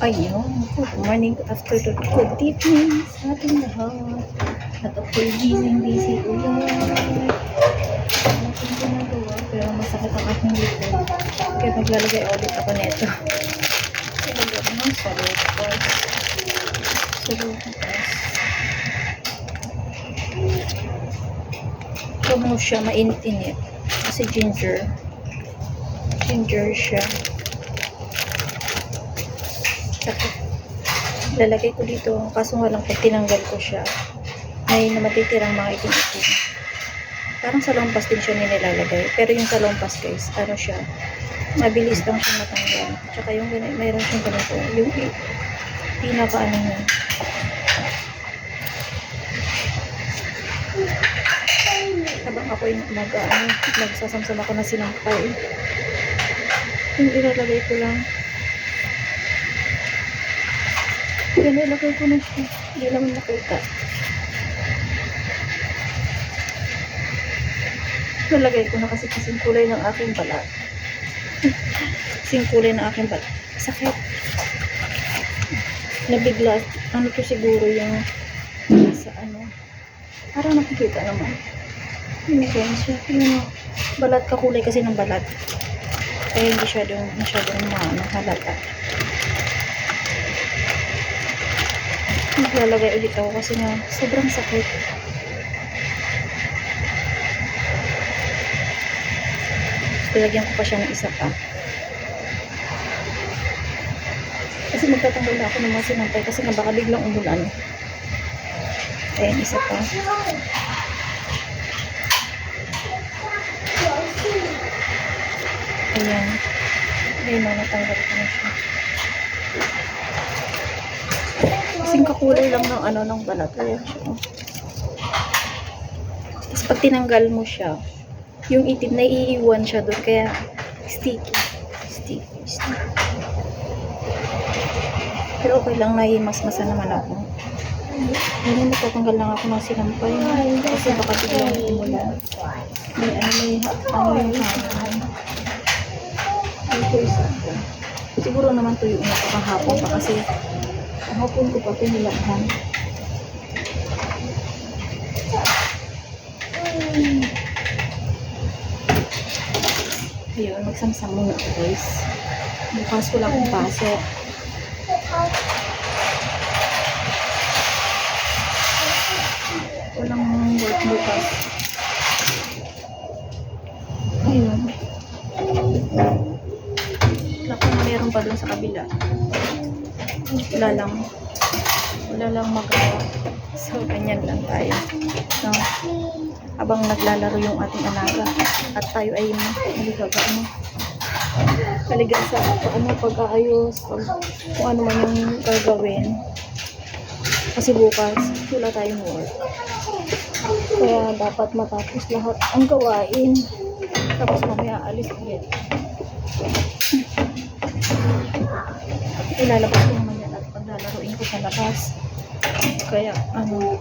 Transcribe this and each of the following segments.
Ayun, good morning, good afternoon, good evening sa ating lahat. At ako'y busy-busy ulit. Wala akong ginagawa, pero masakit ang aking likod. Kaya maglalagay ulit ako nito. Ilagay ko ng salutas. Salutas. Huwag mo siya mainit-init. Kasi ginger. Ginger siya. Lalagay ko dito. Kaso nga lang, pag tinanggal ko siya, may na matitirang mga itim-itim. Parang sa lompas din siya nilalagay. Pero yung sa lompas, guys, ano siya, mabilis lang siya matanggal. Tsaka yung gana- mayroon siyang ganito. Yung pinaka ano niya. Habang ako'y mag, ano, magsasamsam ako na sinampay. Yung ilalagay ko lang. Yan, ilagay ko na siya. Hindi naman nakita. Nalagay ko na kasi kasing kulay ng aking balat. kasing kulay ng aking balat. Sakit. Nabigla. Ano to siguro yung sa ano. Parang nakikita naman. Ba yun siya? Yung balat kakulay kasi ng balat. Kaya hindi siya doon masyadong maano halata. Maglalagay ulit ako kasi nga sobrang sakit. Ilagyan ko pa siya ng isa pa. Kasi magtatanggal na ako ng mga sinampay kasi nga baka biglang umulan. Ayan, isa pa. Ayan. Ayan na, natanggal ko na siya. Kasing kakulay lang ng ano ng balat. Ayan siya. oh. Tapos pag tinanggal mo siya, yung itim na iiwan siya doon. Kaya sticky. Sticky. Sticky. Pero okay lang, nahimasmasa naman ako. Hindi matatanggal lang ako ng sinampay. Kasi baka biglang umulan. May ano, may ano yung hangin. Siguro naman to yung ito kahapon pa kasi kahapon ko pa pinilakhan. Ayun, magsamsam muna guys. Bukas ko lang kung pasok. Walang work bukas. Ayun. Wala kung meron pa dun sa kabila. Wala lang. Wala lang magawa. So, ganyan lang tayo. No? Habang naglalaro yung ating alaga. At tayo ay naligaga ano. Naliga sa ano, pag-aayos. Pag, kung ano man yung gagawin. Kasi bukas, wala tayong work. Kaya dapat matapos lahat ang gawain. Tapos mamaya alis ulit. Ilalabas ko naman yan at paglalaroin ko sa labas. Kaya ano,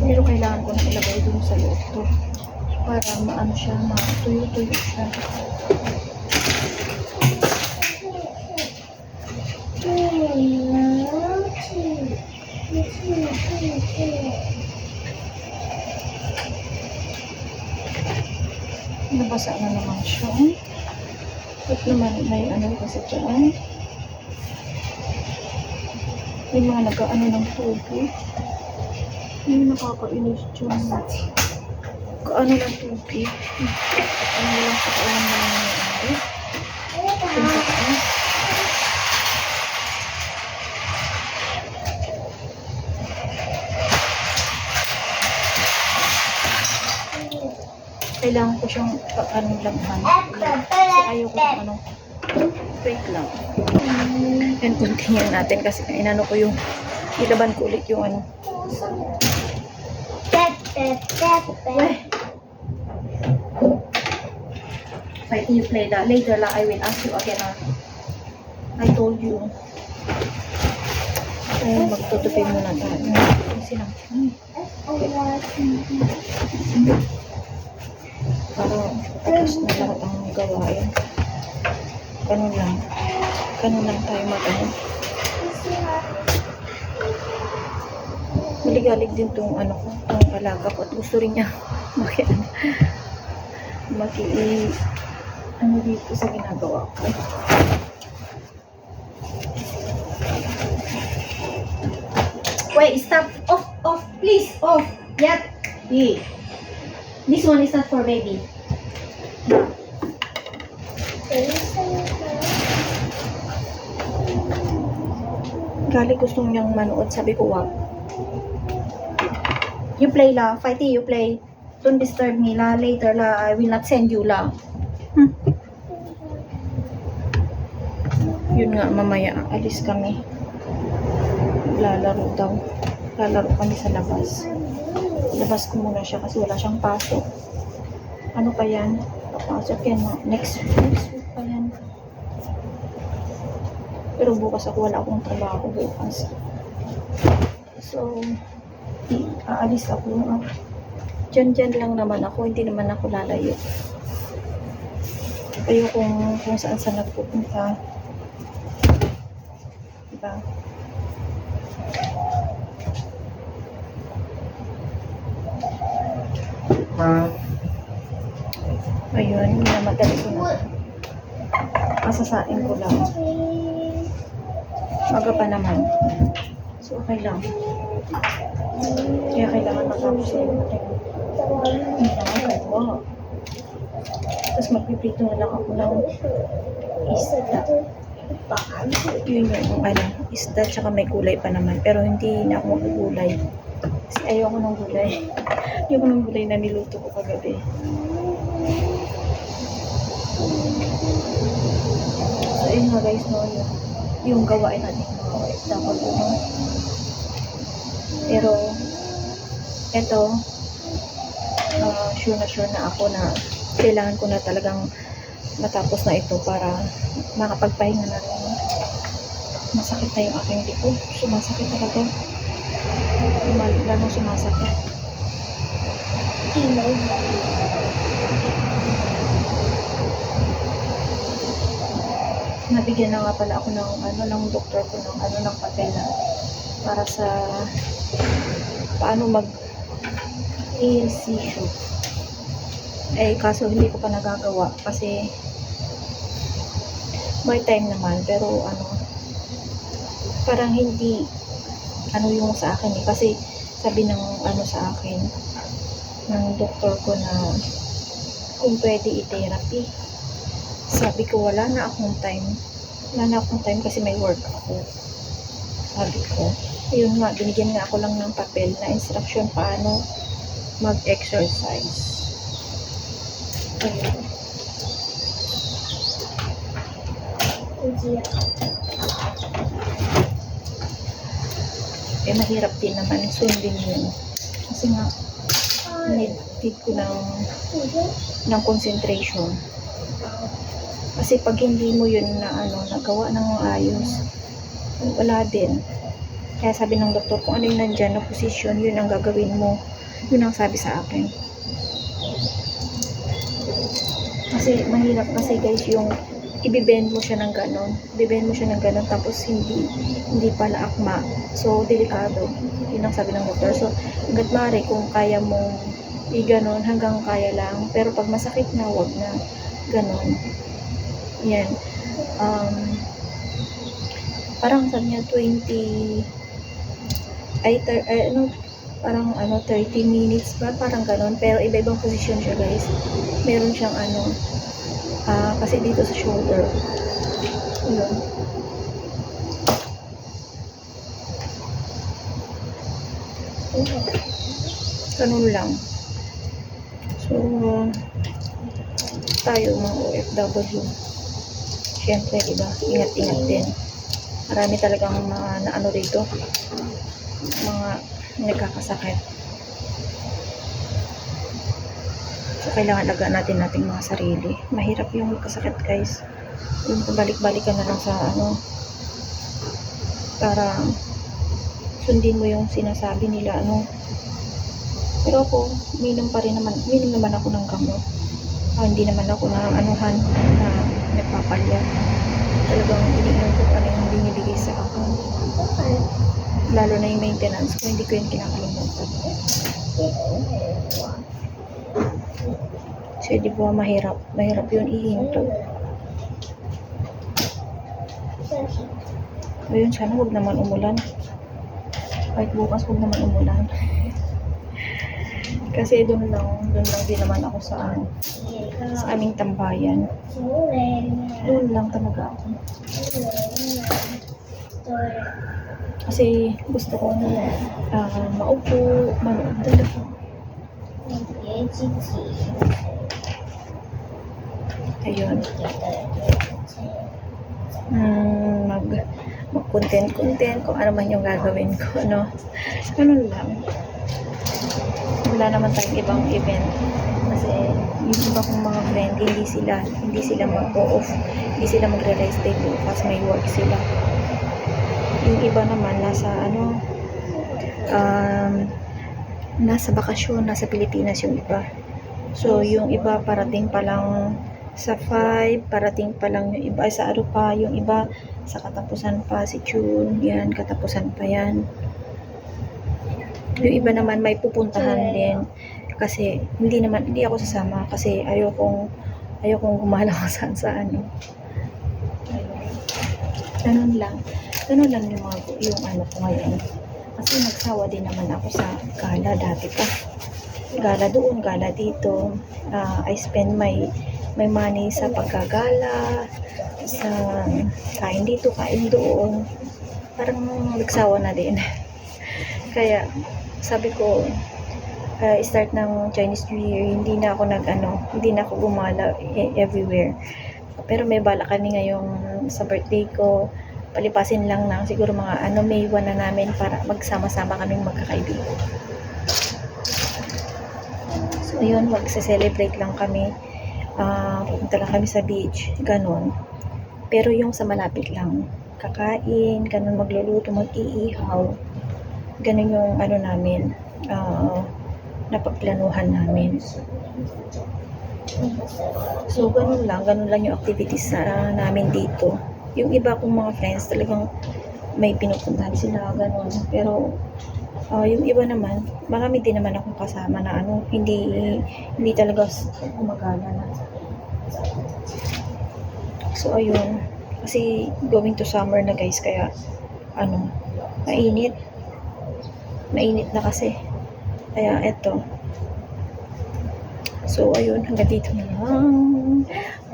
pero kailangan ko na ilagay dun sa loob to. Para maano siya, matuyo-tuyo siya. Nabasa na naman siya. Ba't naman may ano kasi dyan? May mga nag-ano ng tubig. May nakakainis dyan. Kaano ng tubig? Ano lang sa kawan na? Ito sa taas. Kailangan ko siyang ano laghan. Kasi ayaw ko ng ano. Wait lang. And continue natin kasi inano ko yung ilaban ko ulit yung ano. Tep, tep, tep, Fight you play that. Later la, I will ask you again. ah. I told you. Ay, magtutupi muna tayo. Kasi lang. Para tapos na lahat ang gawain. Ganun lang. Ganun lang tayo mag-ano. Maligalig din tong ano ko, tong alaga ko. At gusto rin niya maki, ano, maki, ano dito sa ginagawa ko. Wait, stop. Off, off, please, off. Yep. Yeah. This one is not for baby. Gali gusto niyang manood. Sabi ko, wag. You play la. Fighty, you play. Don't disturb me la. Later la. I will not send you la. Yun nga, mamaya alis kami. Lalaro daw. Lalaro kami sa labas. Labas ko muna siya kasi wala siyang pasok. Ano pa yan? Papasok yan. Next, next week pa yan. Pero bukas ako, wala akong trabaho bukas. So, aalis ako. Ah. Diyan, diyan lang naman ako. Hindi naman ako lalayo. Kayo kung, kung saan saan nagpupunta. Diba? Ayun, minamadali ko na. Kasasain ko lang. Maga pa naman. So, okay lang. Kaya kailangan matapos na yung ating ginagawa. Tapos magpipito na lang ako ng isda. Yun yung ano, isda tsaka may gulay pa naman. Pero hindi na ako magugulay. Kasi ayoko ng gulay. ayoko ng gulay na niluto ko kagabi. So, ayun nga guys, no, yung, yung gawain natin mga OFW, no. Pero, eto, ah, sure na sure na ako na kailangan ko na talagang matapos na ito para makapagpahinga na rin. Masakit na yung aking likod. Sumasakit talaga. Lalo sumasakit. nabigyan na nga pala ako ng ano ng doktor ko ng ano ng papel na para sa paano mag ALC shoot. Eh kaso hindi ko pa nagagawa kasi may time naman pero ano parang hindi ano yung sa akin eh. Kasi sabi ng ano sa akin ng doktor ko na kung pwede i-therapy. Sabi ko wala na akong time. Wala na akong time kasi may work ako. Sabi ko yun nga binigyan nga ako lang ng papel na instruction paano mag-exercise. Ayun eh mahirap din naman sundin yun kasi nga need, need ko ng ng concentration kasi pag hindi mo yun na ano, nagawa ng ayos, wala din. Kaya sabi ng doktor, kung ano yung nandyan na posisyon, yun ang gagawin mo. Yun ang sabi sa akin. Kasi mahirap kasi guys yung ibibend mo siya ng ganon. Ibibend mo siya ng ganon tapos hindi hindi pala akma. So, delikado. Yun ang sabi ng doktor. So, hanggat maaari kung kaya mong i-ganon hanggang kaya lang. Pero pag masakit na, wag na. Ganon. Yan. Um, parang sabi niya 20 ay, ter, ay ano parang ano 30 minutes ba parang ganon pero iba-ibang position siya guys meron siyang ano ah kasi dito sa shoulder. Yun ganun lang. So tayo mga OFW syempre diba ingat-ingat din. Marami talagang mga na ano dito mga nagkakasakit so kailangan alagaan natin nating mga sarili. Mahirap yung magkasakit, guys. Yung pabalik-balik ka na lang sa ano, para sundin mo yung sinasabi nila, ano. Pero ako, minum pa rin naman, minum naman ako ng gamot. Ah, hindi naman ako na anuhan na nagpapalya. Talagang iniinom ko pa rin yung binibigay sa akin. Lalo na yung maintenance ko, hindi ko yun kinakalimutan. Kasi di ba mahirap, mahirap yun ihinto. Ayun, sana huwag naman umulan. Kahit bukas huwag naman umulan. Kasi doon lang, doon lang din naman ako sa, ano, sa aming tambayan. Doon lang talaga ako. Kasi gusto ko ah, maupo, manood talaga. Ayun. Hmm, mag mag content content kung ano man yung gagawin ko no? Ganun lang. Wala naman tayong ibang event. Kasi yung iba kong mga friend hindi sila hindi sila mag-off. Hindi sila magre-rest day bukas may work sila. Yung iba naman nasa ano um, nasa bakasyon nasa Pilipinas yung iba. So yung iba parating pa lang sa 5, parating pa lang yung iba, sa ano pa, yung iba sa katapusan pa, si June, yan, katapusan pa yan. Yung iba naman may pupuntahan din, kasi hindi naman, hindi ako sasama, kasi ayokong, ayokong gumala kung saan sa ano. Ganun lang. Ganun lang yung mga, yung ano ko ngayon. Kasi nagsawa din naman ako sa gala dati pa. Gala doon, gala dito. Ah, I spend my may money sa pagkagala, sa kain dito, kain doon. Parang nagsawa na din. Kaya, sabi ko, uh, start ng Chinese New Year, hindi na ako nag, ano, hindi na ako gumala e- everywhere. Pero may bala kami ngayong sa birthday ko, palipasin lang ng siguro mga ano, May 1 na namin para magsama-sama kaming magkakaibigan. So, ayun, magse-celebrate lang kami ah pupunta lang kami sa beach, ganun. Pero yung sa malapit lang, kakain, ganun magluluto, mag-iihaw. Ganun yung ano namin, ah napagplanuhan namin. So, ganun lang, ganun lang yung activities sa namin dito. Yung iba kong mga friends, talagang may pinupuntahan sila, ganun. Pero, ah yung iba naman, marami din naman akong kasama na ano, hindi, hindi talaga gumagala na. So, ayun. Kasi, going to summer na guys, kaya, ano, mainit. Mainit na kasi. Kaya, eto. So, ayun, hanggang dito na lang.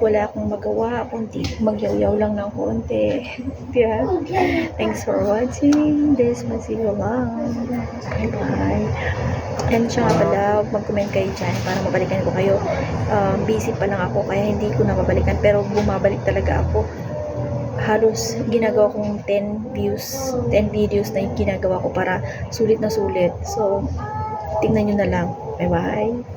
Wala akong magawa, kundi magyaw-yaw lang ng konti. yeah. Thanks for watching. This Masilo lang. Bye-bye. And siya pala, mag-comment kayo dyan para mabalikan ko kayo. Um, busy pa lang ako, kaya hindi ko na mabalikan. Pero bumabalik talaga ako. Halos ginagawa kong 10 views, 10 videos na yung ginagawa ko para sulit na sulit. So, tingnan nyo na lang. Bye-bye.